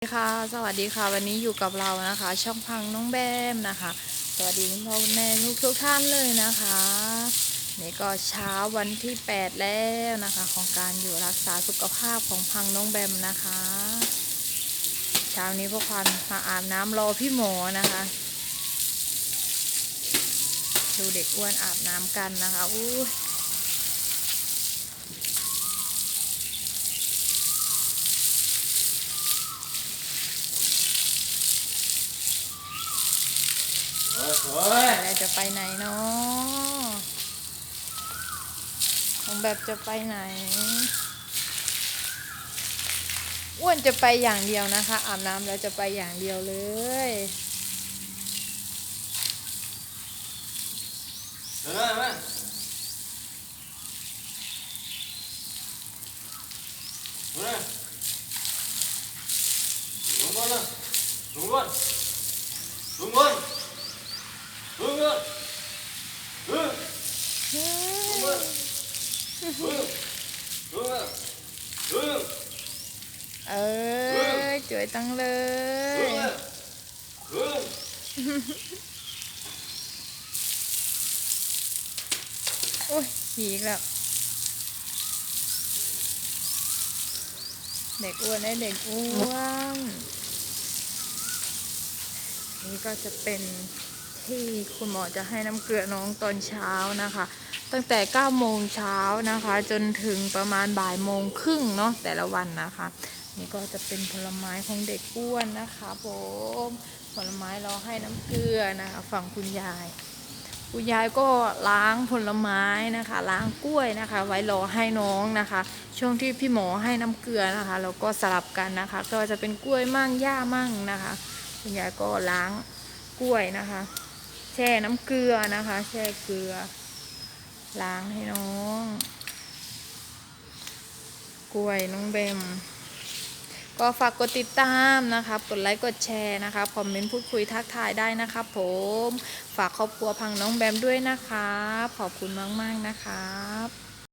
สวัสดีค่ะสวัสดีค่ะวันนี้อยู่กับเรานะคะ ช่องพังน้องแบมนะคะ สวัสดีคุณพ่อคุณแม่ทุกทุกท่านเลยนะคะ นี่ก็เช้าวันที่ 8 แล้วนะคะ ของการอยู่รักษาสุขภาพของพังน้องแบมนะคะ เช้านี้พ่อควันมาอาบน้ำรอพี่หมอนะคะ ดูเด็กอ้วนอาบน้ำกันนะคะอู้ ยโอ้ยโอ้ยอะไรจะไปไหนเนาะของแบบจะไปไหน อ้วนจะไปอย่างเดียวนะคะ อาบน้ำแล้วจะไปอย่างเดียวเลยเดินมาเดินมาเดินมาลงบนนะลงบนลงบนลงบนลงลงบนลงลงลง เออสวยตั้งเลยโอ้ยผีอีกแล้วเด็กอ้วนได้เด็กอ้วนนี่ก็จะเป็น ที่คุณหมอจะให้น้ำเกลือน้องตอนเช้านะคะ ตั้งแต่9โมงเช้านะคะ จนถึงประมาณบ่ายโมงครึ่งเนาะแต่ละวันนะคะ นี่ก็จะเป็นผลไม้ของเด็กอ้วนนะคะผมผลไม้เราให้น้ำเกลือนะคะฝั่งคุณยายคุณยายก็ล้างผลไม้นะคะ ล้างกล้วยนะคะ ไว้รอให้น้องนะคะ ช่วงที่พี่หมอให้น้ำเกลือนะคะเราก็สลับกันนะคะ ก็จะเป็นกล้วยมั่งหญ้ามั่งนะคะ คุณยายก็ล้างกล้วยนะคะ แช่น้ำเกลือนะคะ แช่เกลือ ล้างให้น้อง กล้วยน้องเบม ก็ฝากกดติดตามนะครับกดไลค์กดแชร์นะคะคอมเมนต์พูดคุยทักทายได้นะครับผม ฝากครอบครัวพังน้องแบมด้วยนะครับขอบคุณมาก ๆ นะครับ